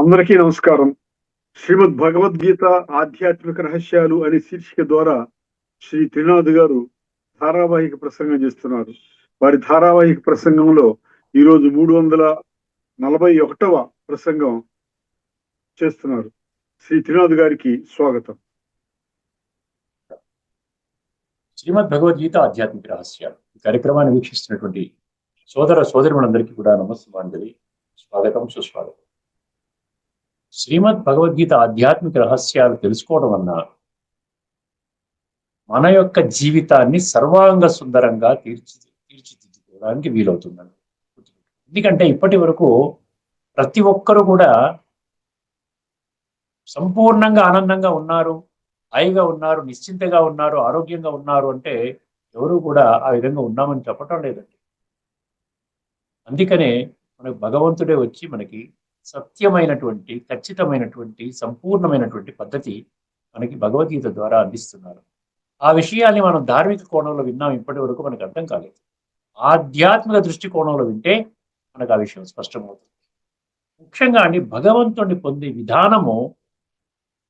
అందరికీ నమస్కారం. శ్రీమద్ భగవద్గీత ఆధ్యాత్మిక రహస్యాలు అనే శీర్షిక ద్వారా శ్రీ త్రినాథ్ గారు ధారావాహిక ప్రసంగం చేస్తున్నారు. వారి ధారావాహిక ప్రసంగంలో ఈరోజు మూడు వందల నలభై ఒకటవ ప్రసంగం చేస్తున్నారు. శ్రీ త్రినాథ్ గారికి స్వాగతం. శ్రీమద్ భగవద్గీత ఆధ్యాత్మిక రహస్యాలు ఈ కార్యక్రమాన్ని వీక్షిస్తున్నటువంటి సోదర సోదరులందరికీ కూడా నమస్కారం స్వాగతం సుస్వాగతం. శ్రీమద్ భగవద్గీత ఆధ్యాత్మిక రహస్యాలు తెలుసుకోవడం వలన మన యొక్క జీవితాన్ని సర్వాంగ సుందరంగా తీర్చి తీర్చిదిద్దుకోవడానికి వీలవుతుందండి. ఎందుకంటే ఇప్పటి వరకు ప్రతి ఒక్కరు కూడా సంపూర్ణంగా ఆనందంగా ఉన్నారు హాయిగా ఉన్నారు నిశ్చింతగా ఉన్నారు ఆరోగ్యంగా ఉన్నారు అంటే ఎవరు కూడా ఆ విధంగా ఉన్నామని చెప్పటం లేదండి. అందుకనే మనకు భగవంతుడే వచ్చి మనకి సత్యమైనటువంటి ఖచ్చితమైనటువంటి సంపూర్ణమైనటువంటి పద్ధతి మనకి భగవద్గీత ద్వారా అందిస్తున్నారు. ఆ విషయాన్ని మనం ధార్మిక కోణంలో విన్నాం ఇప్పటి వరకు మనకు అర్థం కాలేదు. ఆధ్యాత్మిక దృష్టికోణంలో వింటే మనకు ఆ విషయం స్పష్టమవుతుంది. ముఖ్యంగా అండి భగవంతుడిని పొందే విధానము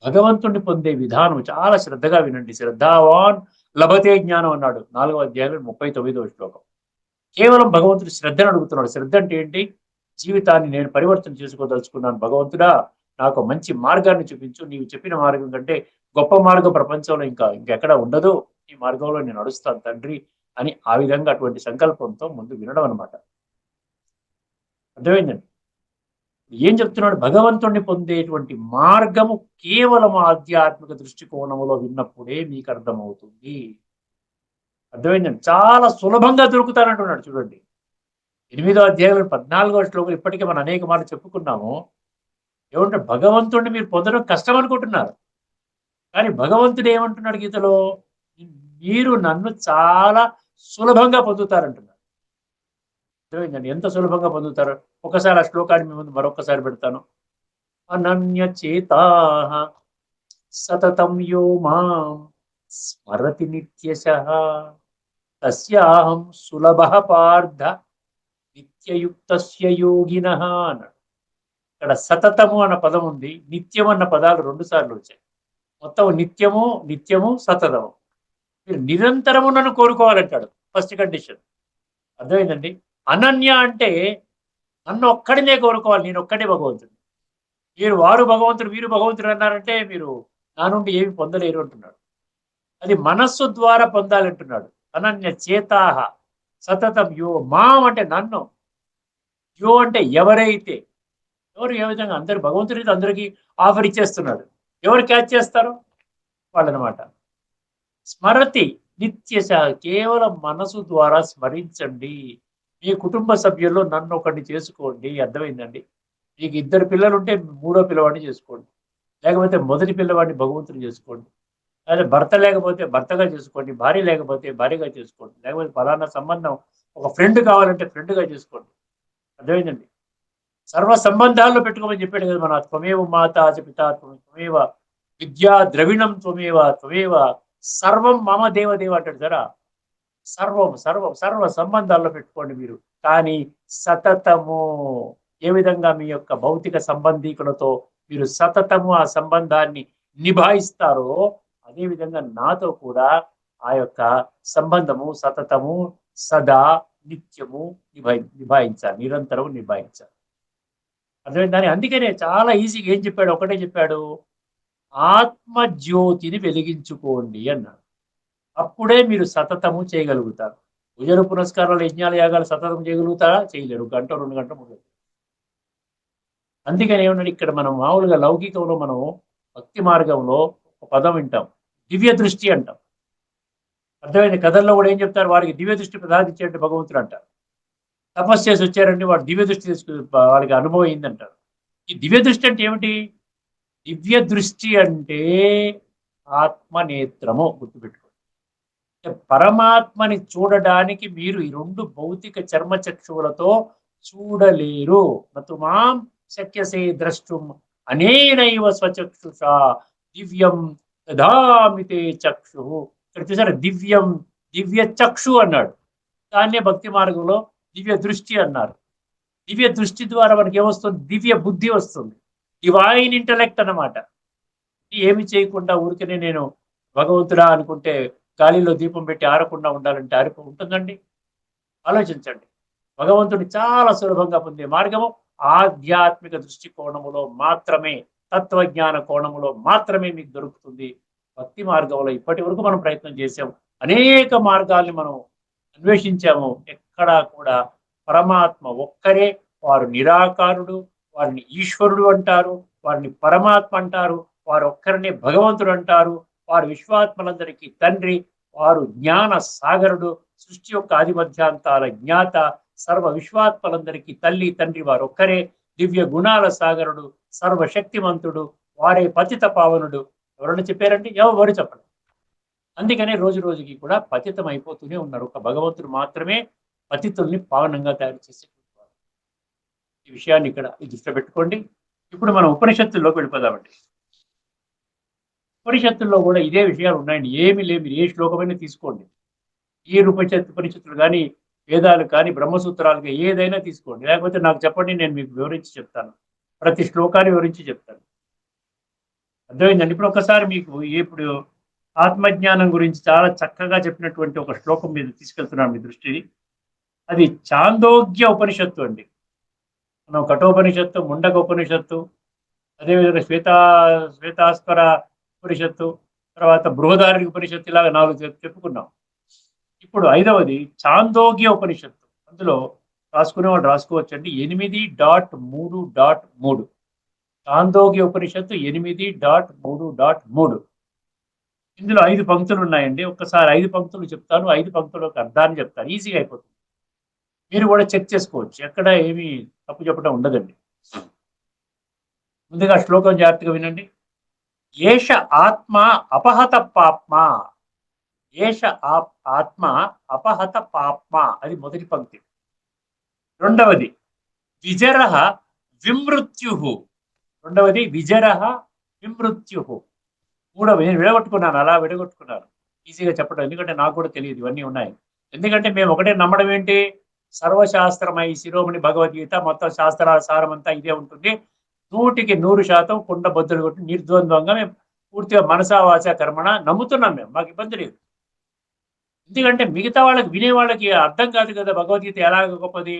భగవంతుడిని పొందే విధానం చాలా శ్రద్ధగా వినండి. శ్రద్ధావాన్ లభతే జ్ఞానం అన్నాడు నాలుగో అధ్యాయంలో ముప్పై తొమ్మిదవ శ్లోకం. కేవలం భగవంతుడు శ్రద్ధను అడుగుతున్నాడు. శ్రద్ధ అంటే ఏంటి? జీవితాన్ని నేను పరివర్తన చేసుకోదలుచుకున్నాను. భగవంతుడా నాకు మంచి మార్గాన్ని చూపించు. నీవు చెప్పిన మార్గం కంటే గొప్ప మార్గం ప్రపంచంలో ఇంకా ఇంకెక్కడ ఉండదు. ఈ మార్గంలో నేను నడుస్తాను తండ్రి అని ఆ విధంగా అటువంటి సంకల్పంతో ముందు వినడం అనమాట అర్థమైందండి? ఏం చెప్తున్నాడు? భగవంతుణ్ణి పొందేటువంటి మార్గము కేవలం ఆధ్యాత్మిక దృష్టికోణంలో విన్నప్పుడే మీకు అర్థమవుతుంది. అర్థమైందండి? చాలా సులభంగా దొరుకుతానంటున్నాడు చూడండి. ఎనిమిదో అధ్యాయంలో పద్నాలుగో శ్లోకం ఇప్పటికే మనం అనేక మార్లు చెప్పుకున్నాము. ఏమంటే భగవంతుడిని మీరు పొందడం కష్టం అనుకుంటున్నారు. కానీ భగవంతుడు ఏమంటున్నాడు గీతలో? మీరు నన్ను చాలా సులభంగా పొందుతారంటున్నారు. అర్థమైందండి? ఎంత సులభంగా పొందుతారు? ఒకసారి ఆ శ్లోకాన్ని మీ ముందు మరొకసారి పెడతాను. అనన్య చేతా సతతం యో మాం స్మరతి నిత్యశ తస్యాహం సులభ పార్థ నిత్యయుక్తస్య యోగిన అన్నాడు. ఇక్కడ సతతము అన్న పదం ఉంది నిత్యం అన్న పదాలు రెండు సార్లు వచ్చాయి. మొత్తం నిత్యము నిత్యము సతతము. మీరు నిరంతరము నన్ను కోరుకోవాలంటాడు ఫస్ట్ కండిషన్. అర్థమైందండి? అనన్య అంటే నన్ను ఒక్కడినే కోరుకోవాలి నేను ఒక్కడే భగవంతుడు మీరు వారు భగవంతుడు వీరు భగవంతుడు అన్నారంటే మీరు నా నుండి ఏమి పొందలేరు అంటున్నాడు. అది మనస్సు ద్వారా పొందాలంటున్నాడు. అనన్య చేతాహ సతతం యో మాం అంటే నన్ను యో అంటే ఎవరైతే ఎవరు ఏ విధంగా అందరు భగవంతుడి అందరికీ ఆఫర్ ఇచ్చేస్తున్నాడు ఎవరు క్యాచ్ చేస్తారు? వాళ్ళనమాట. స్మరతి నిత్యశ కేవలం మనసు ద్వారా స్మరించండి. మీ కుటుంబ సభ్యుల్లో నన్ను ఒకటి చేసుకోండి. అర్థమైందండి? మీకు ఇద్దరు పిల్లలు ఉంటే మూడో పిల్లవాడిని చేసుకోండి. లేకపోతే మొదటి పిల్లవాడిని భగవంతుడు చేసుకోండి. అదే భర్త లేకపోతే భర్తగా చేసుకోండి. భార్య లేకపోతే భార్యగా చేసుకోండి. లేకపోతే ఫలానా సంబంధం ఒక ఫ్రెండ్ కావాలంటే ఫ్రెండ్గా చేసుకోండి. అర్థమైందండి? సర్వ సంబంధాల్లో పెట్టుకోమని చెప్పాడు కదా మన త్వమేవ మాత పిత త్వమేవ విద్యా ద్రవిణం త్వమేవ త్వమేవ సర్వం మమ దేవదేవ అంటాడు సరా? సర్వం సర్వం సర్వ సంబంధాల్లో పెట్టుకోండి మీరు. కానీ సతతము ఏ విధంగా మీ యొక్క భౌతిక సంబంధీకులతో మీరు సతతము ఆ సంబంధాన్ని నిభాయిస్తారో అదే విధంగా నాతో కూడా ఆ యొక్క సంబంధము సతతము సదా నిత్యము నిభాయి నిభాయించాలి నిరంతరం నిభాయించాలి. అర్థమైందని అందుకనే చాలా ఈజీగా ఏం చెప్పాడు? ఒకటే చెప్పాడు ఆత్మజ్యోతిని వెలిగించుకోండి అన్నాడు. అప్పుడే మీరు సతతము చేయగలుగుతారు. భుజన పురస్కారాలు యజ్ఞాల యాగాలు సతతం చేయగలుగుతారా? చేయలేరు. గంట రెండు గంట మూడు అందుకని ఏమన్నాడు? ఇక్కడ మనం మామూలుగా లౌకికంలో మనం భక్తి మార్గంలో ఒక పదం వింటాం. దివ్య దృష్టి అంటాం. అర్థమైంది? కథల్లో కూడా ఏం చెప్తారు? వారికి దివ్య దృష్టి ప్రసాదించేట భగవంతుడు అంటారు. తపస్సు చేసి వచ్చారండి వాడు దివ్య దృష్టి తీసుకు వాళ్ళకి అనుభవం అయిందంటారు. ఈ దివ్య దృష్టి అంటే ఏమిటి? దివ్య దృష్టి అంటే ఆత్మనేత్రము గుర్తుపెట్టుకోండి. పరమాత్మని చూడడానికి మీరు ఈ రెండు భౌతిక చర్మ చక్షువులతో చూడలేరు మతుమాం శక్యసే ద్రష్టుం అనేనైవ స్వచక్షుష దివ్యం దామితే చక్షు. ఇక్కడ చూసారా దివ్యం దివ్య చక్షు అన్నాడు. దాన్నే భక్తి మార్గంలో దివ్య దృష్టి అన్నారు. దివ్య దృష్టి ద్వారా మనకి ఏమొస్తుంది? దివ్య బుద్ధి వస్తుంది. డివైన్ ఇంటలెక్ట్ అన్నమాట. ఏమి చేయకుండా ఊరికనే నేను భగవంతుడా అనుకుంటే గాలిలో దీపం పెట్టి ఆరకుండా ఉండాలంటే ఆరిపో ఉంటుందండి? ఆలోచించండి. భగవంతుడు చాలా సులభంగా పొందే మార్గము ఆధ్యాత్మిక దృష్టి కోణములో మాత్రమే తత్వజ్ఞాన కోణములో మాత్రమే మీకు దొరుకుతుంది. భక్తి మార్గంలో ఇప్పటి వరకు మనం ప్రయత్నం చేసాం అనేక మార్గాల్ని మనం అన్వేషించాము. ఎక్కడా కూడా పరమాత్మ ఒక్కరే. వారు నిరాకారుడు వారిని ఈశ్వరుడు అంటారు వారిని పరమాత్మ అంటారు వారు ఒక్కరినే భగవంతుడు అంటారు వారు విశ్వాత్మలందరికీ తండ్రి వారు జ్ఞాన సాగరుడు సృష్టి యొక్క ఆదిమధ్యాంతాల జ్ఞాత సర్వ విశ్వాత్మలందరికీ తల్లి తండ్రి వారు ఒక్కరే దివ్య గుణాల సాగరుడు సర్వశక్తిమంతుడు వారే పతిత పావనుడు ఎవరైనా చెప్పారండి ఎవరు చెప్పండి అందుకనే రోజు రోజుకి కూడా పతితం అయిపోతూనే ఉన్నారు. ఒక భగవంతుడు మాత్రమే పతితుల్ని పావనంగా తయారు చేసే ఈ విషయాన్ని ఇక్కడ దృష్టిలో పెట్టుకోండి. ఇప్పుడు మనం ఉపనిషత్తుల్లోకి వెళ్ళిపోదామండి. ఉపనిషత్తుల్లో కూడా ఇదే విషయాలు ఉన్నాయండి. ఏమి లేవు. ఏ శ్లోకమైనా తీసుకోండి. ఈ ఉపనిషత్ ఉపనిషత్తులు కానీ వేదాలు కానీ బ్రహ్మసూత్రాలు కానీ ఏదైనా తీసుకోండి. లేకపోతే నాకు చెప్పండి నేను మీకు వివరించి చెప్తాను. ప్రతి శ్లోకాన్ని వివరించి చెప్తాను. అర్థమైందండి? ఇప్పుడు ఒకసారి మీకు ఇప్పుడు ఆత్మజ్ఞానం గురించి చాలా చక్కగా చెప్పినటువంటి ఒక శ్లోకం మీద తీసుకెళ్తున్నాను మీ దృష్టిని. అది చాందోగ్య ఉపనిషత్తు అండి. మనం కఠోపనిషత్తు ముండక ఉపనిషత్తు అదేవిధంగా శ్వేతా శ్వేతాస్వర ఉపనిషత్తు తర్వాత బృహదారి ఉపనిషత్తు ఇలాగ నాలుగు చెప్పుకున్నాం. ఇప్పుడు ఐదవది చాందోగ్య ఉపనిషత్తు. అందులో రాసుకునే వాళ్ళు రాసుకోవచ్చండి. ఎనిమిది డాట్ మూడు డాట్ మూడు. చాందోగ్య ఉపనిషత్తు ఎనిమిది డాట్ మూడు డాట్ మూడు. ఇందులో ఐదు పంక్తులు ఉన్నాయండి. ఒక్కసారి ఐదు పంక్తులు చెప్తాను. ఐదు పంక్తుల ఒక అర్థాన్ని చెప్తాను. ఈజీగా అయిపోతుంది. మీరు కూడా చెక్ చేసుకోవచ్చు. ఎక్కడ ఏమీ తప్పు చెప్పడం ఉండదండి. ముందుగా శ్లోకం జాగ్రత్తగా వినండి. ఏష ఆత్మ అపహత పాప్మ. ఏష ఆప్- ఆత్మ అపహత పాప్మ. అది మొదటి పంక్తి. రెండవది విజర విమృత్యు. రెండవది విజరహ విమృత్యు మూడవది నేను విడగొట్టుకున్నాను అలా విడగొట్టుకున్నాను. ఈజీగా చెప్పడం ఎందుకంటే నాకు కూడా తెలియదు ఇవన్నీ ఉన్నాయి. ఎందుకంటే మేము ఒకటే నమ్మడం ఏంటి? సర్వశాస్త్రమై శిరోమణి భగవద్గీత మొత్తం శాస్త్రాల సారం అంతా ఇదే ఉంటుంది. నూటికి నూరు శాతం కుండ బొద్దులు కొట్టి నిర్ద్వంద్వంగా మేము పూర్తిగా మనసావాస కర్మణ నమ్ముతున్నాం మేము మాకు ఇబ్బంది లేదు. ఎందుకంటే మిగతా వాళ్ళకి వినే వాళ్ళకి అర్థం కాదు కదా భగవద్గీత ఎలాగ గొప్పది?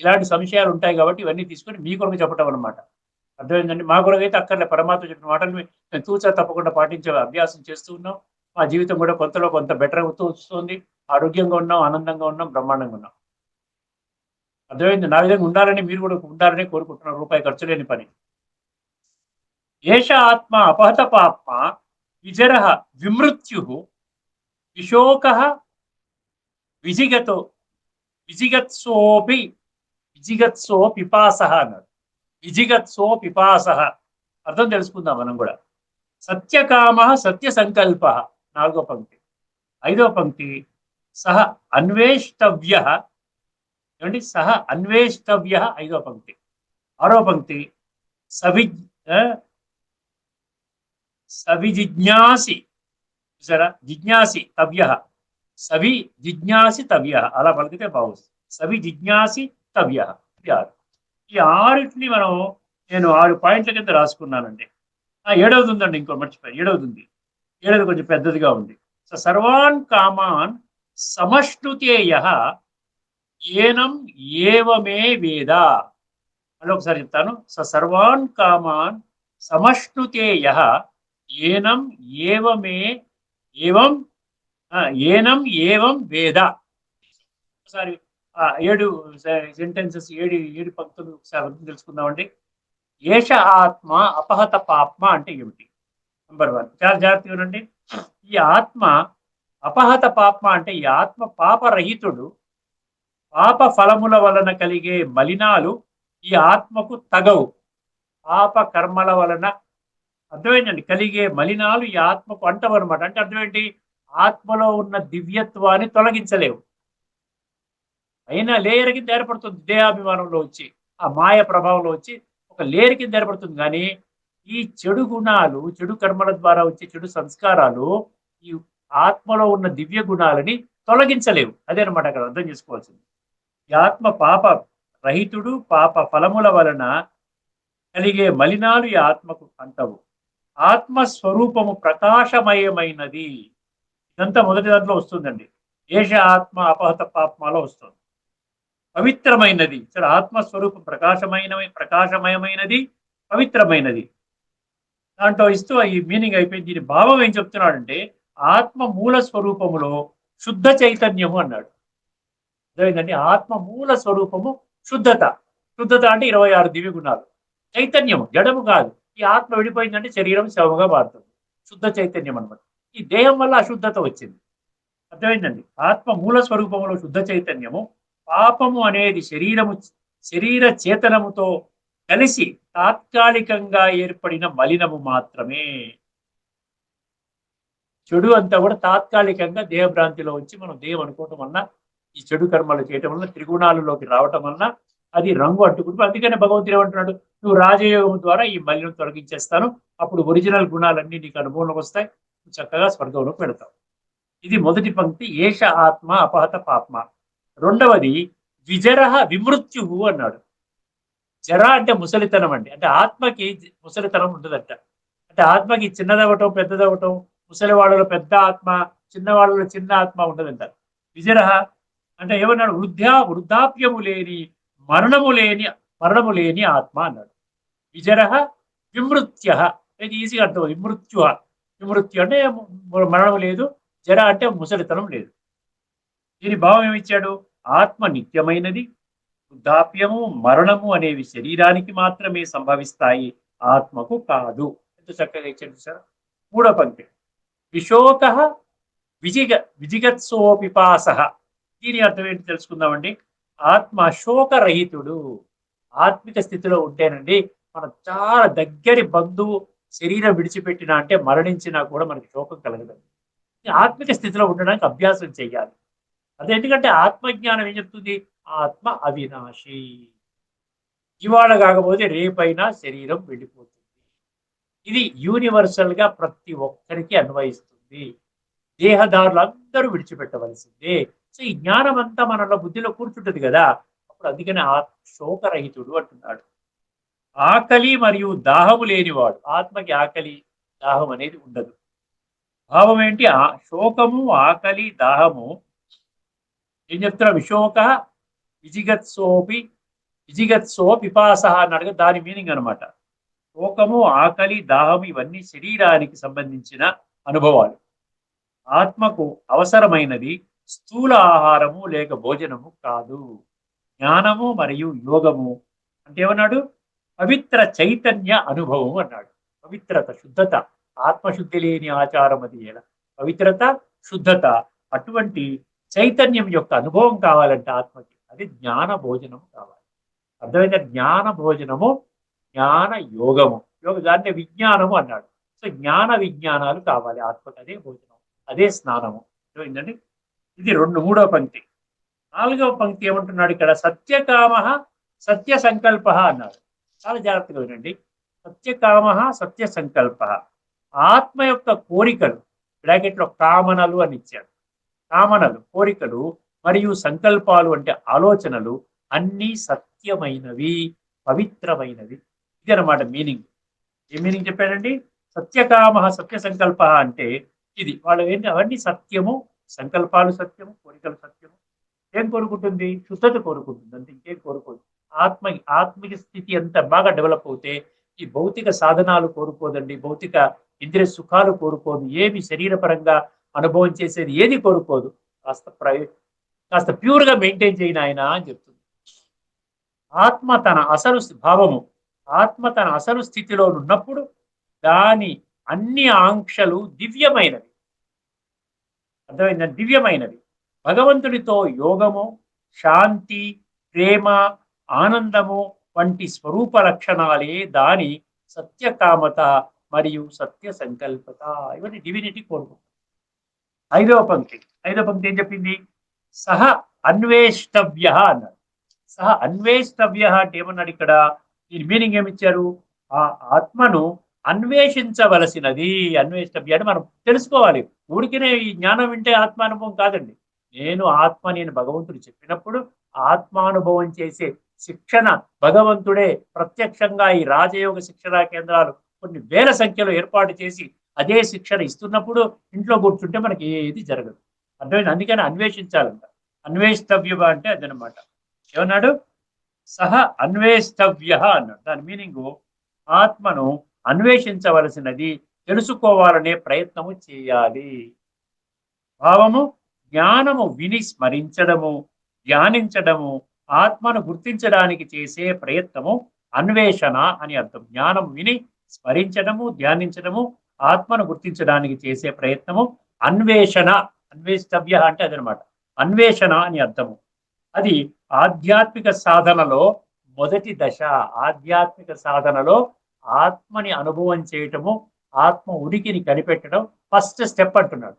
ఇలాంటి సంశయాలు ఉంటాయి కాబట్టి ఇవన్నీ తీసుకొని మీ కొరకు చెప్పడం అనమాట అర్థమైందండి? మా కొరకు అయితే అక్కర్లే. పరమాత్మ చెప్పిన మాటలు మేము తూచా తప్పకుండా పాటించే అభ్యాసం చేస్తూ ఉన్నాం. మా జీవితం కూడా కొంతలో కొంత బెటర్ అవుతూ వస్తుంది. ఆరోగ్యంగా ఉన్నాం ఆనందంగా ఉన్నాం బ్రహ్మాండంగా ఉన్నాం. అర్థమైంది? నా విధంగా ఉండాలని మీరు కూడా ఉండాలని కోరుకుంటున్నారు. రూపాయి ఖర్చు లేని పని. ఏష ఆత్మ అపహత పాప్మ విజర విమృత్యు విశోక విజిగతో విజిగత్సోపి విజిగత్సో పిపాస అన్నాడు విజిగత్సో పిపాస. అర్థం తెలుసుకుందాం మనం కూడా. సత్యకామ సత్య సంకల్ప నాలుగో పంక్తి. ఐదో పంక్తి సహ అన్వేష్టవ్య. ఏమండి? సహ అన్వేష్టవ్య ఐదో పంక్తి. ఆరో పంక్తి సవి సవి జిజ్ఞాసి చూసారా? జిజ్ఞాసి తవ్య. సవి జిజ్ఞాసి తవ్య. అలా పలికితే బాగుంది సవి జిజ్ఞాసి తవ్య ఆరు. ఈ ఆరిటిని మనం నేను ఆరు పాయింట్ల కింద రాసుకున్నానండి. ఆ ఏడవది ఉందండి ఇంకో మర్చిపోయి ఏడవది ఉంది. ఏడవది కొంచెం పెద్దదిగా ఉంది. సో సర్వాన్ కామాన్ సమష్ణుతేయ ఏనం ఏవమే వేద. అని ఒకసారి చెప్తాను. స సర్వాన్ కామాన్ సమష్ణుతేయ ఏనం ఏవమే ఏవం? ఏనం ఏవం వేద. ఒకసారి ఏడు సెంటెన్సెస్ ఏడు ఏడు పంక్తులు ఒకసారి అర్థం తెలుసుకుందామండి. ఏష ఆత్మ అపహత పాప్మ అంటే ఏమిటి? నెంబర్ వన్ చాలా జాగ్రత్తగా ఉండండి. ఈ ఆత్మ అపహత పాప్మ అంటే ఈ ఆత్మ పాపరహితుడు పాప ఫలముల వలన కలిగే మలినాలు ఈ ఆత్మకు తగవు. పాప కర్మల వలన అర్థమైందండి. కలిగే మలినాలు ఈ ఆత్మకు అంటవు అనమాట అంటే అర్థం ఏంటి? ఆత్మలో ఉన్న దివ్యత్వాన్ని తొలగించలేవు. అయినా లేయర్ కింద ఏర్పడుతుంది దేహాభిమానంలో వచ్చి ఆ మాయ ప్రభావంలో వచ్చి ఒక లేయర్ కింద ఏర్పడుతుంది. కానీ ఈ చెడు గుణాలు చెడు కర్మల ద్వారా వచ్చే చెడు సంస్కారాలు ఈ ఆత్మలో ఉన్న దివ్య గుణాలని తొలగించలేవు. అదే అనమాట అక్కడ అర్థం చేసుకోవాల్సింది. ఈ ఆత్మ పాప రహితుడు పాప ఫలముల వలన కలిగే మలినాలు ఈ ఆత్మకు అంటవు. ఆత్మ స్వరూపము ప్రకాశమయమైనది. ఇదంతా మొదటి దాంట్లో వస్తుందండి. ఏష ఆత్మ అపహత పాపమాలో వస్తుంది. పవిత్రమైనది. ఇక్కడ ఆత్మస్వరూపం ప్రకాశమైన ప్రకాశమయమైనది పవిత్రమైనది. దాంట్లో ఇస్తూ ఈ మీనింగ్ అయిపోయింది. దీని భావం ఏం చెప్తున్నాడంటే ఆత్మ మూల స్వరూపములో శుద్ధ చైతన్యము అన్నాడు. అర్థమైందండి? ఆత్మ మూల స్వరూపము శుద్ధత. శుద్ధత అంటే ఇరవై ఆరు దివ్య గుణాలు. చైతన్యము జడము కాదు. ఈ ఆత్మ విడిపోయిందంటే శరీరం శవగా మారుతుంది. శుద్ధ చైతన్యం అన్నమాట. ఈ దేహం వల్ల అశుద్ధత వచ్చింది. అర్థమైందండి? ఆత్మ మూల స్వరూపంలో శుద్ధ చైతన్యము పాపము అనేది శరీరము శరీర చేతనముతో కలిసి తాత్కాలికంగా ఏర్పడిన మలినము మాత్రమే. చెడు అంతా కూడా తాత్కాలికంగా దేహభ్రాంతిలో వచ్చి మనం దేహం అనుకోవటం వలన ఈ చెడు కర్మలు చేయటం వల్ల త్రిగుణాలలోకి రావటం వలన అది రంగు అంటుకుంటూ అందుకనే భగవంతుడు ఏమంటున్నాడు? నువ్వు రాజయోగం ద్వారా ఈ మలినం తొలగించేస్తాను. అప్పుడు ఒరిజినల్ గుణాలన్నీ నీకు అనుభవంలోకి వస్తాయి. చక్కగా స్వర్గంలోకి పెడతావు ఇది మొదటి పంక్తి. ఏష ఆత్మ అపహత పాప్మ. రెండవది విజరహ విమృత్యు అన్నాడు. జర అంటే ముసలితనం అండి. అంటే ఆత్మకి ముసలితనం ఉండదంట అంటే ఆత్మకి చిన్నదవటం పెద్దదవటం ముసలి వాళ్ళలో పెద్ద ఆత్మ చిన్నవాళ్ళలో చిన్న ఆత్మ ఉండదంట. విజరహ అంటే ఏమన్నాడు? వృద్ధా వృద్ధాప్యము లేని మరణము లేని మరణము లేని ఆత్మ అన్నాడు. విజరహ విమృత్య. ఇది ఈజీగా అర్థం విమృత్యు విమృత్యు అంటే మరణం లేదు. జర అంటే ముసలితనం లేదు. దీని భావం ఏమిచ్చాడు? ఆత్మ నిత్యమైనది. వృద్ధాప్యము మరణము అనేవి శరీరానికి మాత్రమే సంభవిస్తాయి. ఆత్మకు కాదు. ఎంత చక్కగా ఇచ్చాడు సార్ మూడో పంక్తి. విశోక విజిగ విజిగత్సోపిపాస. దీని అర్థం ఏంటి తెలుసుకుందామండి? ఆత్మ శోకరహితుడు ఆత్మిక స్థితిలో ఉంటేనండి మనం చాలా దగ్గరి బంధువు శరీరం విడిచిపెట్టినా అంటే మరణించినా కూడా మనకి శోకం కలగదు. ఈ ఆత్మిక స్థితిలో ఉండడానికి అభ్యాసం చేయాలి. అదే ఎందుకంటే ఆత్మజ్ఞానం ఏం చెప్తుంది? ఆత్మ అవినాశి. ఇవాళ కాకపోతే రేపైనా శరీరం వెళ్ళిపోతుంది. ఇది యూనివర్సల్గా ప్రతి ఒక్కరికి అన్వయిస్తుంది. దేహదారులు అందరూ విడిచిపెట్టవలసిందే. సో ఈ జ్ఞానం అంతా మనలో బుద్ధిలో కూర్చుంటుంది కదా? అప్పుడు అందుకనే ఆ శోకరహితుడు అంటున్నాడు. ఆకలి మరియు దాహము లేనివాడు. ఆత్మకి ఆకలి దాహం అనేది ఉండదు. భావం ఏంటి ఆ శోకము ఆకలి దాహము ఏం చెప్తున్నా విశోక విజిగత్సోపి విజిగత్సో పిపాస అన్నాడు దాని మీనింగ్ అనమాట శోకము ఆకలి దాహము ఇవన్నీ శరీరానికి సంబంధించిన అనుభవాలు. ఆత్మకు అవసరమైనది స్థూల ఆహారము లేక భోజనము కాదు. జ్ఞానము మరియు యోగము అంటే ఏమన్నాడు? పవిత్ర చైతన్య అనుభవం అన్నాడు. పవిత్రత శుద్ధత. ఆత్మశుద్ధి లేని ఆచారం అది ఎలా? పవిత్రత శుద్ధత. అటువంటి చైతన్యం యొక్క అనుభవం కావాలంటే ఆత్మకి. అది జ్ఞాన భోజనము కావాలి. అర్థమైన జ్ఞాన భోజనము జ్ఞాన యోగము. యోగ దాన్ని విజ్ఞానము అన్నాడు. సో జ్ఞాన విజ్ఞానాలు కావాలి ఆత్మకి. అదే భోజనం అదే స్నానము. అర్థమైందండి? ఇది రెండు మూడవ పంక్తి. నాలుగవ పంక్తి ఏమంటున్నాడు ఇక్కడ? సత్యకామ సత్య సంకల్ప అన్నాడు. చాలా జాగ్రత్తగా వినండి. సత్యకామ సత్య సంకల్ప ఆత్మ యొక్క కోరికలు బ్రాకెట్లో కామనలు అని ఇచ్చాడు. కామనలు కోరికలు మరియు సంకల్పాలు అంటే ఆలోచనలు అన్నీ సత్యమైనవి పవిత్రమైనవి. ఇది అనమాట మీనింగ్. ఏ మీనింగ్ చెప్పాడండి? సత్యకామ సత్య సంకల్ప అంటే ఇది. వాళ్ళు ఏంటి? అవన్నీ సత్యము సంకల్పాలు సత్యము కోరికలు సత్యము. ఏం కోరుకుంటుంది? శుద్ధత కోరుకుంటుంది. అంటే ఇంకేం కోరుకోదు. ఆత్మ ఆత్మిక స్థితి ఎంత బాగా డెవలప్ అవుతే ఈ భౌతిక సాధనాలు కోరుకోదండి. భౌతిక ఇంద్రియ సుఖాలు కోరుకోదు. ఏమి శరీరపరంగా అనుభవం చేసేది ఏది కోరుకోదు. కాస్త ప్రై కాస్త ప్యూర్గా మెయింటైన్ చేయను ఆయన అని చెప్తుంది. ఆత్మ తన అసలు భావము ఆత్మ తన అసలు స్థితిలో ఉన్నప్పుడు దాని అన్ని ఆంక్షలు దివ్యమైనవి. అర్థమైంది? దివ్యమైనవి. భగవంతుడితో యోగము శాంతి ప్రేమ ఆనందము వంటి స్వరూప లక్షణాలే దాని సత్యకామత మరియు సత్య సంకల్పత ఇవన్నీ డివినిటీ కోరుకుంటాం. ఐదవ పంక్తి. ఐదవ పంక్తి ఏం చెప్పింది? సహ అన్వేష్టవ్య అన్నాడు సహ అన్వేష్టవ్య అంటే ఏమన్నాడు ఇక్కడ? దీని మీనింగ్ ఏమిచ్చారు? ఆ ఆత్మను అన్వేషించవలసినది. అన్వేష్టవ్య అంటే మనం తెలుసుకోవాలి. ఊరికినే ఈ జ్ఞానం వింటే ఆత్మానుభవం కాదండి. నేను ఆత్మ నేను భగవంతుడు చెప్పినప్పుడు ఆత్మానుభవం చేసే శిక్షణ భగవంతుడే ప్రత్యక్షంగా ఈ రాజయోగ శిక్షణా కేంద్రాలు కొన్ని వేల సంఖ్యలో ఏర్పాటు చేసి అదే శిక్షణ ఇస్తున్నప్పుడు ఇంట్లో కూర్చుంటే మనకి ఏది జరగదు. అర్థమైంది? అందుకని అన్వేషించాలంట. అన్వేష్టవ్య అంటే అదనమాట. ఏమన్నాడు? సహ అన్వేష్టవ్య అన్నాడు. దాని మీనింగ్ ఆత్మను అన్వేషించవలసినది తెలుసుకోవాలనే ప్రయత్నము చేయాలి. భావము జ్ఞానము విని స్మరించడము ధ్యానించడము ఆత్మను గుర్తించడానికి చేసే ప్రయత్నము అన్వేషణ అని అర్థం. జ్ఞానం విని స్మరించడము ధ్యానించడము ఆత్మను గుర్తించడానికి చేసే ప్రయత్నము అన్వేషణ అన్వేష్టవ్య అంటే అదనమాట. అన్వేషణ అని అర్థము. అది ఆధ్యాత్మిక సాధనలో మొదటి దశ. ఆధ్యాత్మిక సాధనలో ఆత్మని అనుభవం చేయటము ఆత్మ ఉనికిని కనిపెట్టడం ఫస్ట్ స్టెప్ అంటున్నాడు.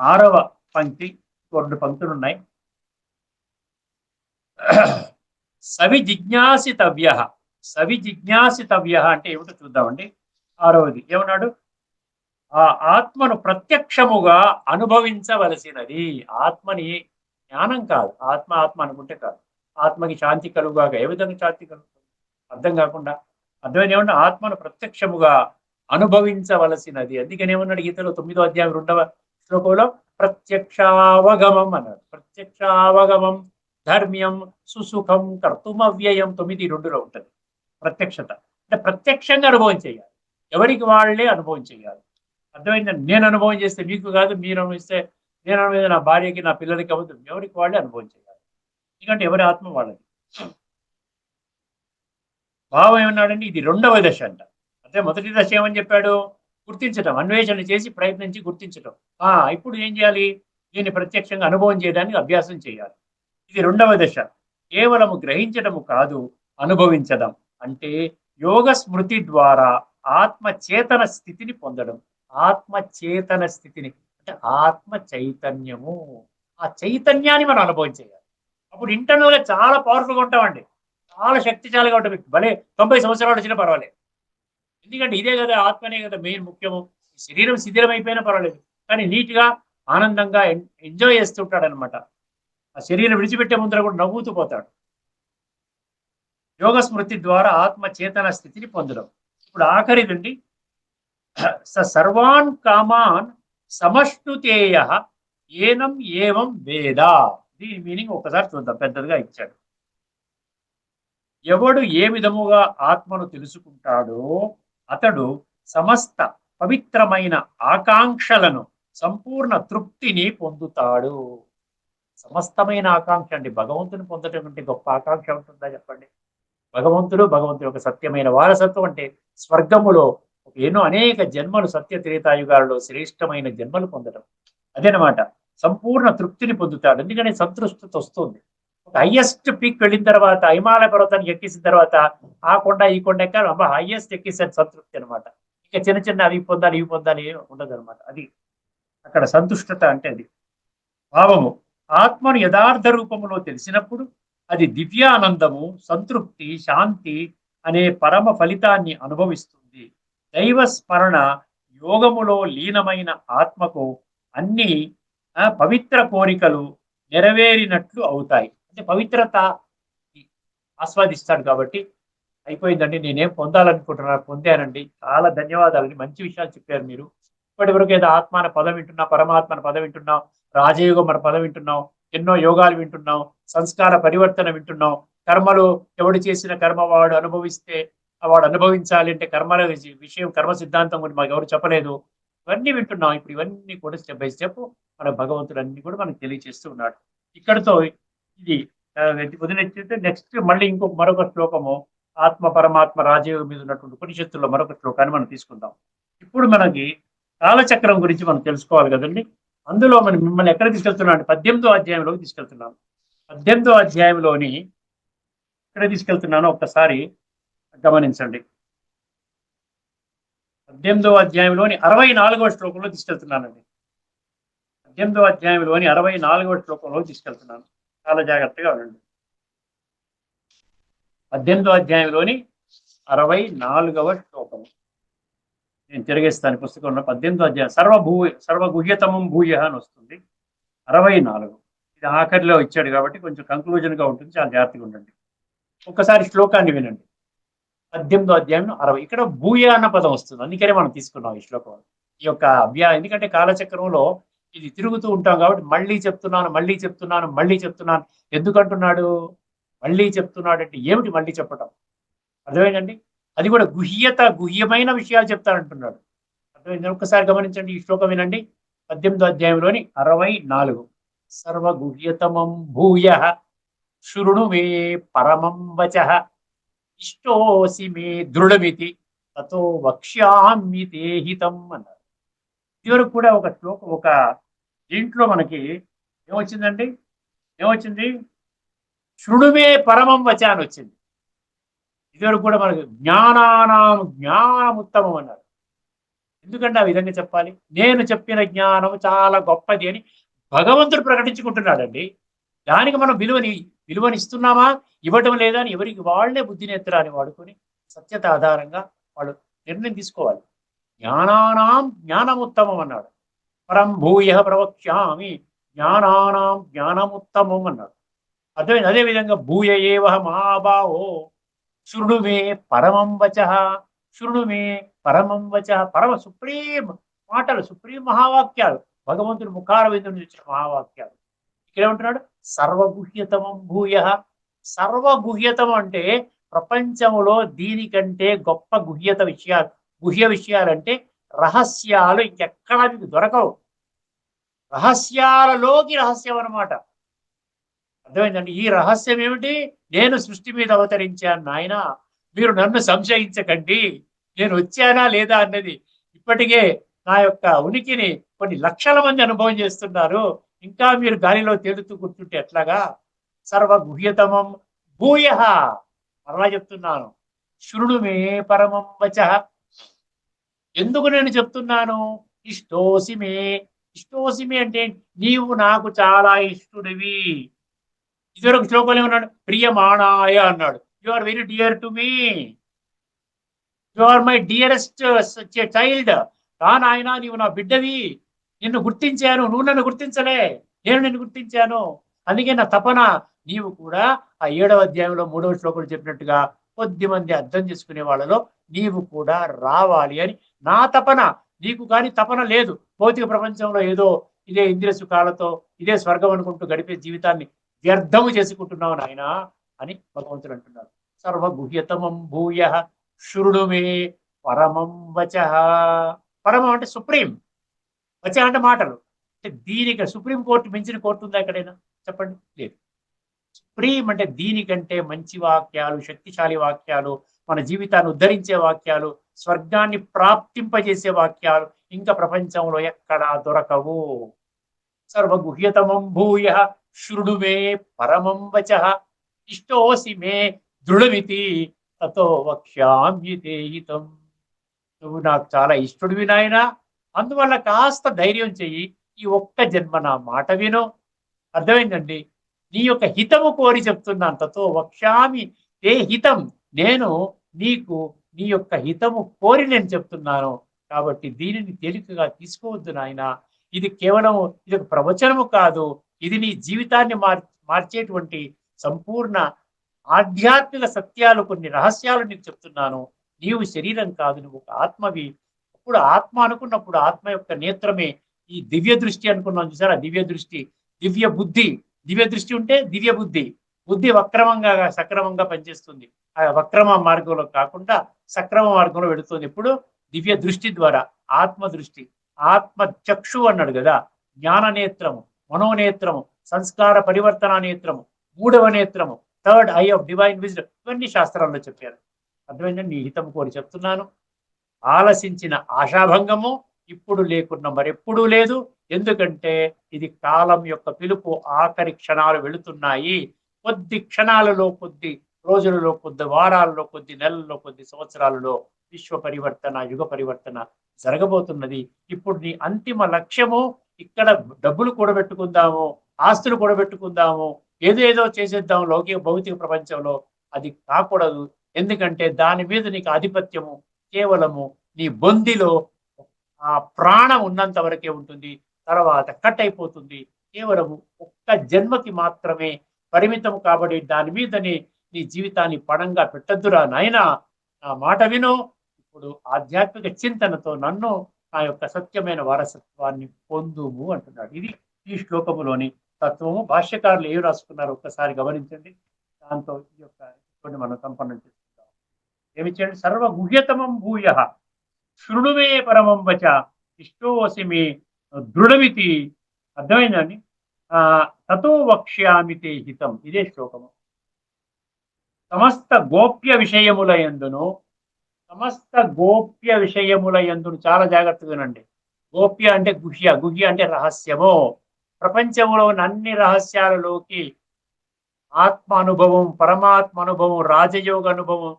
ఆరవ పంక్తి రెండు పంక్తులు ఉన్నాయి. సవి జిజ్ఞాసితవ్య సవి జిజ్ఞాసితవ్య అంటే ఏమిటో చూద్దామండి. ఆరవది. ఏమన్నాడు? ఆ ఆత్మను ప్రత్యక్షముగా అనుభవించవలసినది. ఆత్మని జ్ఞానం కాదు. ఆత్మ ఆత్మ అనుకుంటే కాదు. ఆత్మకి శాంతి కలుగుగాక. ఏ విధంగా శాంతి కలుగుతుంది? అర్థం కాకుండా. అర్థమైన ఏమన్నా ఆత్మను ప్రత్యక్షముగా అనుభవించవలసినది. అందుకని ఏమన్నాడు గీతలో తొమ్మిదో అధ్యాయం రెండవ శ్లోకంలో? ప్రత్యక్షావగమం అన్నాడు. ప్రత్యక్షావగమం ధర్మ్యం సుసుఖం కర్తుమవ్యయం తొమ్మిది రెండులో ఉంటుంది. ప్రత్యక్షత. అంటే ప్రత్యక్షంగా అనుభవం చేయాలి. ఎవరికి వాళ్ళే అనుభవం చేయాలి. అర్థమైందండి? నేను అనుభవం చేస్తే మీకు కాదు మీరు అనుభవిస్తే నేను అనుభవిస్తే నా భార్యకి నా పిల్లలకి అవుతుంది ఎవరికి వాళ్ళే అనుభవం చేయాలి. ఎందుకంటే ఎవరి ఆత్మ వాళ్ళది. భావం ఏమన్నాడండి? ఇది రెండవ దశ అంట. అంటే మొదటి దశ ఏమని చెప్పాడు? గుర్తించడం అన్వేషణ చేసి ప్రయత్నించి గుర్తించటం. ఆ ఇప్పుడు ఏం చేయాలి? దీన్ని ప్రత్యక్షంగా అనుభవం చేయడానికి అభ్యాసం చేయాలి. ఇది రెండవ దశ. కేవలము గ్రహించడము కాదు అనుభవించడం. అంటే యోగ స్మృతి ద్వారా ఆత్మచేతన స్థితిని పొందడం. ఆత్మచేతన స్థితిని. అంటే ఆత్మ చైతన్యము ఆ చైతన్యాన్ని మనం అనుభవం చేయాలి. అప్పుడు ఇంటర్నల్గా చాలా పవర్ఫుల్గా ఉంటామండి. చాలా శక్తిశాలిగా ఉంటుంది భలే తొంభై సంవత్సరాలు వచ్చినా పర్వాలేదు. ఎందుకంటే ఇదే కదా ఆత్మనే కదా మెయిన్ ముఖ్యము. శరీరం శిథిరం అయిపోయినా పర్వాలేదు. కానీ నీట్గా ఆనందంగా ఎంజాయ్ చేస్తుంటాడు అనమాట ఆ శరీరం విడిచిపెట్టే ముందర కూడా నవ్వుతూ పోతాడు. యోగ స్మృతి ద్వారా ఆత్మ చేతన స్థితిని పొందడం. ఇప్పుడు ఆఖరిదండి స సర్వాన్ కామాన్ సమష్టుతేయ ఏనం ఏవం వేద. దీని మీనింగ్ ఒకసారి చూద్దాం పెద్దదిగా ఇచ్చాడు. ఎవడు ఏ విధముగా ఆత్మను తెలుసుకుంటాడో అతడు సమస్త పవిత్రమైన ఆకాంక్షలను సంపూర్ణ తృప్తిని పొందుతాడు. సమస్తమైన ఆకాంక్ష అండి భగవంతుని పొందటం అంటే గొప్ప ఆకాంక్ష ఉంటుందా చెప్పండి? భగవంతుడు భగవంతుడు ఒక సత్యమైన వారసత్వం అంటే స్వర్గములో ఎన్నో అనేక జన్మలు సత్య త్రేతాయుగాలలో శ్రేష్టమైన జన్మలు పొందడం అదేనమాట సంపూర్ణ తృప్తిని పొందుతాడు. ఎందుకంటే సంతృష్టిత వస్తుంది. ఒక హయ్యెస్ట్ పీక్ వెళ్ళిన తర్వాత హిమాలయ పర్వతాన్ని ఎక్కేసిన తర్వాత ఆ కొండ ఈ కొండ ఎక్కాలి అబ్బా హైయెస్ట్ ఎక్కేసాను సంతృప్తి అనమాట ఇంకా చిన్న చిన్న అవి పొందాలి ఇవి పొందాలి ఉండదు అనమాట అది అక్కడ సంతుష్టత అంటే అది. భావము ఆత్మను యథార్థ రూపంలో తెలిసినప్పుడు అది దివ్యానందము సంతృప్తి శాంతి అనే పరమ ఫలితాన్ని అనుభవిస్తుంది. దైవ స్మరణ యోగములో లీనమైన ఆత్మకు అన్ని ఆ, పవిత్ర కోరికలు నెరవేరినట్లు అవుతాయి. అంటే పవిత్రత ఆస్వాదిస్తాడు కాబట్టి అయిపోయిందండి. నేనేం పొందాలనుకుంటున్నాను పొందానండి. చాలా ధన్యవాదాలండి. మంచి విషయాలు చెప్పారు మీరు. ఇప్పటి వరకు ఏదో ఆత్మాన పదం వింటున్నాం పరమాత్మన పదం వింటున్నాం రాజయోగం మన పదం వింటున్నాం. ఎన్నో యోగాలు వింటున్నాం సంస్కార పరివర్తన వింటున్నాం. కర్మలు ఎవడు చేసిన కర్మ వాడు అనుభవిస్తే వాడు అనుభవించాలి అంటే కర్మల విషయం కర్మ సిద్ధాంతం గురించి మాకు ఎవరు చెప్పలేదు. ఇవన్నీ వింటున్నాం. ఇప్పుడు ఇవన్నీ కూడా స్టెప్ బై స్టెప్ మన భగవంతుడు అన్ని కూడా మనకు తెలియజేస్తూ ఉన్నాడు. ఇక్కడతో ఇది ఆ, నెక్స్ట్ మళ్ళీ ఇంకొక మరొక శ్లోకము ఆత్మ పరమాత్మ రాజయోగం మీద ఉన్నటువంటి ఉపనిషత్తుల్లో మరొక శ్లోకాన్ని మనం తీసుకుందాం. ఇప్పుడు మనకి కాలచక్రం గురించి మనం తెలుసుకోవాలి కదండి. అందులో మనం మిమ్మల్ని ఎక్కడ తీసుకెళ్తున్నాం అంటే పద్దెనిమిదో అధ్యాయంలోకి తీసుకెళ్తున్నాను పద్దెనిమిదో అధ్యాయంలోని ఎక్కడ తీసుకెళ్తున్నానో ఒక్కసారి గమనించండి. పద్దెనిమిదో అధ్యాయంలోని అరవై నాలుగవ శ్లోకంలో తీసుకెళ్తున్నానండి. పద్దెనిమిదో అధ్యాయంలోని అరవై నాలుగవ శ్లోకంలో తీసుకెళ్తున్నాను. చాలా జాగ్రత్తగా ఉండండి. పద్దెనిమిదో అధ్యాయంలోని అరవై నాలుగవ శ్లోకము. నేను తిరిగేస్తాను పుస్తకంలో పద్దెనిమిదో అధ్యాయం. సర్వభూ సర్వగుహ్యతమం భూయ అని వస్తుంది. అరవై నాలుగు. ఇది ఆఖరిలో ఇచ్చాడు కాబట్టి కొంచెం కంక్లూజన్గా ఉంటుంది. చాలా జాగ్రత్తగా ఉండండి. ఒకసారి శ్లోకాన్ని వినండి. పద్దెనిమిదో అధ్యాయం అరవై. ఇక్కడ భూయ అన్న పదం వస్తుంది. అందుకనే మనం తీసుకున్నాం ఈ శ్లోకం. ఈ యొక్క అభ్యా ఎందుకంటే కాలచక్రంలో ఇది తిరుగుతూ ఉంటాం కాబట్టి మళ్ళీ చెప్తున్నాను మళ్ళీ చెప్తున్నాను మళ్ళీ చెప్తున్నాను. ఎందుకంటున్నాడు? మళ్ళీ చెప్తున్నాడు అంటే ఏమిటి మళ్ళీ చెప్పటం? అర్థమేనండి అది కూడా గుహ్యత గుహ్యమైన విషయాలు చెప్తానంటున్నాడు అర్థమైంది? ఒక్కసారి గమనించండి ఈ శ్లోకం వినండి. పద్దెనిమిదో అధ్యాయంలోని అరవై నాలుగు. సర్వగుహ్యతమం భూయ శృణు మే పరమం వచ ఇష్టోసి మే దృఢమితి తతో వక్ష్యామి దేహితం అన్నారు. ఇదివరకు కూడా ఒక శ్లోకం ఒక దీంట్లో మనకి ఏమొచ్చిందండి? ఏమొచ్చింది? శృణుమే పరమం వచ అని వచ్చింది. ఇతడు కూడా మనకు జ్ఞానానాం జ్ఞానముత్తమం అన్నారు. ఎందుకంటే ఆ విధంగా చెప్పాలి? నేను చెప్పిన జ్ఞానం చాలా గొప్పది అని భగవంతుడు ప్రకటించుకుంటున్నాడండి. దానికి మనం విలువని విలువనిస్తున్నామా ఇవ్వటం లేదా అని ఎవరికి వాళ్ళే బుద్ధినేత్రాన్ని వాడుకొని సత్యత ఆధారంగా వాళ్ళు నిర్ణయం తీసుకోవాలి. జ్ఞానానాం జ్ఞానముత్తమం అన్నాడు. పరం భూయ ప్రవక్ష్యామి జ్ఞానానాం జ్ఞానముత్తమం అన్నాడు. అర్థమైంది? అదే విధంగా భూయ ఏవ మహాభావో శృణు మే పరమం వచ శృణు మే పరమం వచ పరమ సుప్రీం మాటలు సుప్రీం మహావాక్యాలు భగవంతుడు ముఖార విధులు వచ్చిన మహావాక్యాలు. ఇక్కడ ఏమంటున్నాడు? సర్వగుహ్యతమం భూయ. సర్వగుహ్యతం అంటే ప్రపంచంలో దీనికంటే గొప్ప గుహ్యత విషయాలు గుహ్య విషయాలంటే రహస్యాలు ఇంకెక్కడా మీకు దొరకవు. రహస్యాలలోకి రహస్యం అనమాట అర్థమైందండి? ఈ రహస్యం ఏమిటి? నేను సృష్టి మీద అవతరించాను నాయన. మీరు నన్ను సంశయించకండి. నేను వచ్చానా లేదా అన్నది ఇప్పటికే నా యొక్క ఉనికిని కొన్ని లక్షల మంది అనుభవం చేస్తున్నారు. ఇంకా మీరు గాలిలో తేలుతూ కూర్చుంటే ఎట్లాగా? సర్వగుహ్యతమం భూయ. మరలా చెప్తున్నాను. శృణు మే పరమం వచ. ఎందుకు నేను చెప్తున్నాను? ఇష్టోసిమే ఇష్టోసిమే అంటే నీవు నాకు చాలా ఇష్టుడివి. ఇదివరకు శ్లోకంలో ఉన్నాడు ప్రియమాణాయ అన్నాడు. You are very dear to me you are my dearest child రా నాయన నీవు నా బిడ్డవి. నిన్ను గుర్తించాను. నువ్వు నన్ను గుర్తించలే. నేను నిన్ను గుర్తించాను. అందుకే నా తపన నీవు కూడా ఆ ఏడవ అధ్యాయంలో మూడవ శ్లోకంలో చెప్పినట్టుగా కొద్ది మంది అర్థం చేసుకునే వాళ్ళలో నీవు కూడా రావాలి అని నా తపన. నీకు కానీ తపన లేదు. భౌతిక ప్రపంచంలో ఏదో ఇదే ఇంద్రియ సుఖాలతో ఇదే స్వర్గం అనుకుంటూ గడిపే జీవితాన్ని వ్యర్థము చేసుకుంటున్నావు నాయన అని భగవంతుడు అంటున్నాడు. సర్వగుహ్యతమం భూయ శృణుమే పరమం వచ. పరమం అంటే సుప్రీం. వచ అంటే మాటలు. అంటే దీనికి సుప్రీం కోర్టు మించిన కోర్టు ఉందా ఎక్కడైనా? చెప్పండి. లేదు. సుప్రీం అంటే దీనికంటే మంచి వాక్యాలు శక్తిశాలి వాక్యాలు మన జీవితాన్ని ఉద్ధరించే వాక్యాలు స్వర్గాన్ని ప్రాప్తింపజేసే వాక్యాలు ఇంకా ప్రపంచంలో ఎక్కడా దొరకవు. సర్వగుహ్యతమం భూయ శృణు మే పరమం వచ. ఇష్టోసి మే దృఢమితి తతో వక్ష్యామ్యతే హితం నువ్వు నాకు చాలా ఇష్టడివి నాయన. అందువల్ల కాస్త ధైర్యం చెయ్యి. ఈ ఒక్క జన్మ నా మాట విను. అర్థమైందండి? నీ యొక్క హితము కోరి చెప్తున్నాను. తతో వక్ష్యామి ఏ హితం. నేను నీకు నీ యొక్క హితము కోరి నేను చెప్తున్నాను. కాబట్టి దీనిని తేలికగా తీసుకోవద్దు నాయన. ఇది కేవలం ఇది ఒక ప్రవచనము కాదు. ఇది నీ జీవితాన్ని మార్ మార్చేటువంటి సంపూర్ణ ఆధ్యాత్మిక సత్యాలు కొన్ని రహస్యాలు నీకు చెప్తున్నాను. నీవు శరీరం కాదు నువ్వు ఒక ఆత్మవి. అప్పుడు ఆత్మ అనుకున్నప్పుడు ఆత్మ యొక్క నేత్రమే ఈ దివ్య దృష్టి అనుకున్నాం చూసారా? దివ్య దృష్టి దివ్య బుద్ధి. దివ్య దృష్టి ఉంటే దివ్య బుద్ధి. బుద్ధి వక్రమంగా సక్రమంగా పనిచేస్తుంది. ఆ వక్రమ మార్గంలో కాకుండా సక్రమ మార్గంలో వెళుతుంది. ఇప్పుడు దివ్య దృష్టి ద్వారా. ఆత్మ దృష్టి. ఆత్మ చక్షు అన్నాడు కదా జ్ఞాన నేత్రము మనోనేత్రము సంస్కార పరివర్తన నేత్రము మూడవ నేత్రము third eye of divine wisdom ఇవన్నీ శాస్త్రాల్లో చెప్పారు. అర్థమైందని నీ హితం కోరి చెప్తున్నాను. ఆలసించిన ఆశాభంగము ఇప్పుడు లేకున్నా మరెప్పుడూ లేదు. ఎందుకంటే ఇది కాలం యొక్క పిలుపు ఆఖరి క్షణాలు వెళుతున్నాయి. కొద్ది క్షణాలలో కొద్ది రోజులలో కొద్ది వారాల్లో కొద్ది నెలల్లో కొద్ది సంవత్సరాలలో విశ్వ పరివర్తన యుగ పరివర్తన జరగబోతున్నది. ఇప్పుడు నీ అంతిమ లక్ష్యము ఇక్కడ డబ్బులు కూడబెట్టుకుందాము ఆస్తులు కూడబెట్టుకుందాము ఏదేదో చేసేద్దాం లౌకిక భౌతిక ప్రపంచంలో. అది కాకూడదు. ఎందుకంటే దాని మీద నీకు ఆధిపత్యము కేవలము నీ బొందిలో ఆ ప్రాణం ఉన్నంత వరకే ఉంటుంది. తర్వాత కట్ అయిపోతుంది. కేవలము ఒక్క జన్మకి మాత్రమే పరిమితం కాబట్టి దాని మీదనే నీ జీవితాన్ని పణంగా పెట్టద్దురా నాయనా. నా మాట విను. ఇప్పుడు ఆధ్యాత్మిక చింతనతో నన్ను నా యొక్క సత్యమైన వారసత్వాన్ని పొందుము అంటున్నాడు. ఇది ఈ శ్లోకములోని తత్వము. భాష్యకారులు ఏం రాసుకున్నారో ఒక్కసారి గమనించండి. దాంతో ఈ యొక్క కొన్ని మనం సంపన్నం చేసుకుందాం. ఏమి చేయండి? సర్వ గుహ్యతమం భూయ శృణువే పరమం వచ ఇష్టోసి మీ దృఢమితి. అర్థమైందండి ఆ తతో వక్ష్యామి తే హితం. ఇదే శ్లోకము. సమస్త గోప్య విషయముల ఎందును సమస్త గోప్య విషయముల ఎందును చాలా జాగ్రత్తగా వినండి. గోప్య అంటే గుహ్య గుహ్య అంటే రహస్యము. ప్రపంచంలో ఉన్న అన్ని రహస్యాలలోకి ఆత్మ అనుభవం పరమాత్మ అనుభవం రాజయోగ అనుభవం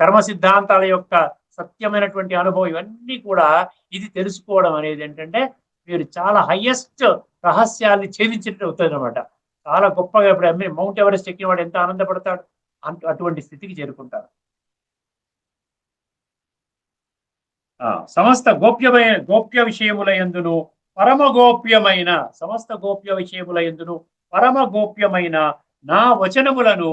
కర్మ సిద్ధాంతాల యొక్క సత్యమైనటువంటి అనుభవం ఇవన్నీ కూడా ఇది తెలుసుకోవడం అనేది ఏంటంటే మీరు చాలా హయ్యెస్ట్ రహస్యాల్ని ఛేదించినట్టు అవుతుంది అనమాట చాలా గొప్పగా ఇప్పుడు మౌంట్ ఎవరెస్ట్ ఎక్కిన వాడు ఎంత ఆనందపడతాడు? అటువంటి స్థితికి చేరుకుంటారు ఆ, సమస్త గోప్యమైన గోప్య విషయముల ఎందును పరమ గోప్యమైన సమస్త గోప్య విషయముల ఎందును పరమ గోప్యమైన నా వచనములను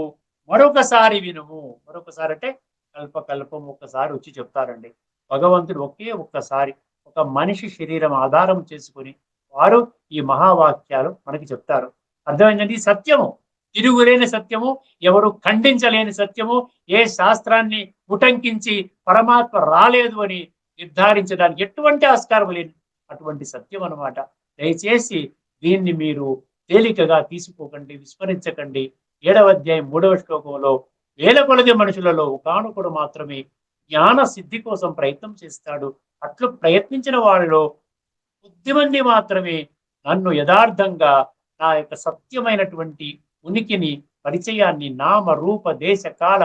మరొకసారి వినుము. మరొకసారి అంటే కల్ప కల్పం ఒక్కసారి వచ్చి చెప్తారండి. భగవంతుడు ఒకే ఒక్కసారి ఒక మనిషి శరీరం ఆధారం చేసుకుని వారు ఈ మహావాక్యాలు మనకి చెప్తారు. అర్థమైందండి? సత్యము. తిరుగులేని సత్యము ఎవరు ఖండించలేని సత్యము ఏ శాస్త్రాన్ని ఉటంకించి పరమాత్మ రాలేదు అని నిర్ధారించడానికి ఎటువంటి ఆస్కారం లేదు అటువంటి సత్యం అనమాట దయచేసి దీన్ని మీరు తేలికగా తీసుకోకండి విస్మరించకండి. ఏడవ అధ్యాయం మూడవ శ్లోకంలో వేల కొలది మనుషులలో ఒకనొకడు మాత్రమే జ్ఞాన సిద్ధి కోసం ప్రయత్నం చేస్తాడు. అట్లు ప్రయత్నించిన వారిలో కొద్దిమంది మాత్రమే నన్ను యథార్థంగా నా యొక్క సత్యమైనటువంటి ఉనికిని పరిచయాన్ని నామ రూప దేశ కాల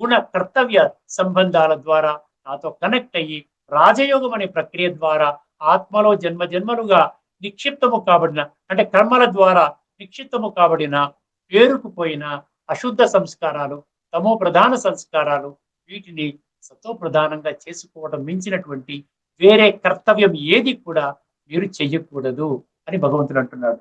గుణ కర్తవ్య సంబంధాల ద్వారా నాతో కనెక్ట్ అయ్యి రాజయోగం అనే ప్రక్రియ ద్వారా ఆత్మలో జన్మ జన్మలుగా నిక్షిప్తము కాబడిన అంటే కర్మల ద్వారా నిక్షిప్తము కాబడిన పేరుకుపోయిన అశుద్ధ సంస్కారాలు తమో ప్రధాన సంస్కారాలు వీటిని సతో ప్రధానంగా చేసుకోవడం మించినటువంటి వేరే కర్తవ్యం ఏది కూడా మీరు చెయ్యకూడదు అని భగవంతుడు అంటున్నాడు.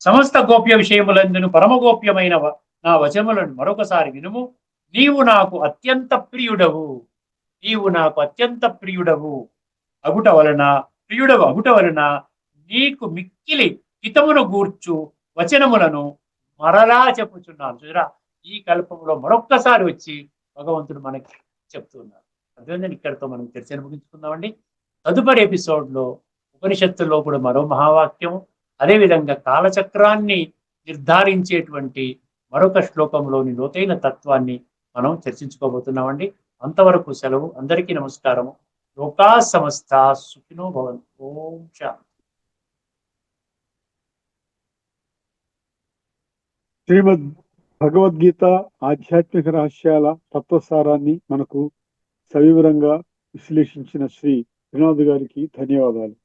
సమస్త గోప్య విషయములందును పరమగోప్యమైన వ- నా వచములను మరొకసారి వినుము. నీవు నాకు అత్యంత ప్రియుడవు. నీవు నాకు అత్యంత ప్రియుడవు. అగుట వలన ప్రియుడవు అగుట వలన నీకు మిక్కిలి హితమును గూర్చు వచనములను మరలా చెప్పుచున్నాను. చూడరా ఈ కల్పంలో మరొక్కసారి వచ్చి భగవంతుడు మనకి చెప్తున్నారు. అర్థమైందండి ఇక్కడితో మనం చర్చను ముగించుకుందామండి. తదుపరి ఎపిసోడ్లో ఉపనిషత్తుల్లో కూడా మరో మహావాక్యం అదేవిధంగా కాలచక్రాన్ని నిర్ధారించేటువంటి మరొక శ్లోకంలోని లోతైన తత్వాన్ని మనం చర్చించుకోబోతున్నామండి. అంతవరకు సెలవు. అందరికీ నమస్కారము. లోకా సమస్త సుఖినో భవన్ ఓం శాంతి. శ్రీమద్ భగవద్గీత ఆధ్యాత్మిక రహస్యాల తత్వసారాన్ని మనకు సవివరంగా విశ్లేషించిన శ్రీ వినోద్ గారికి ధన్యవాదాలు.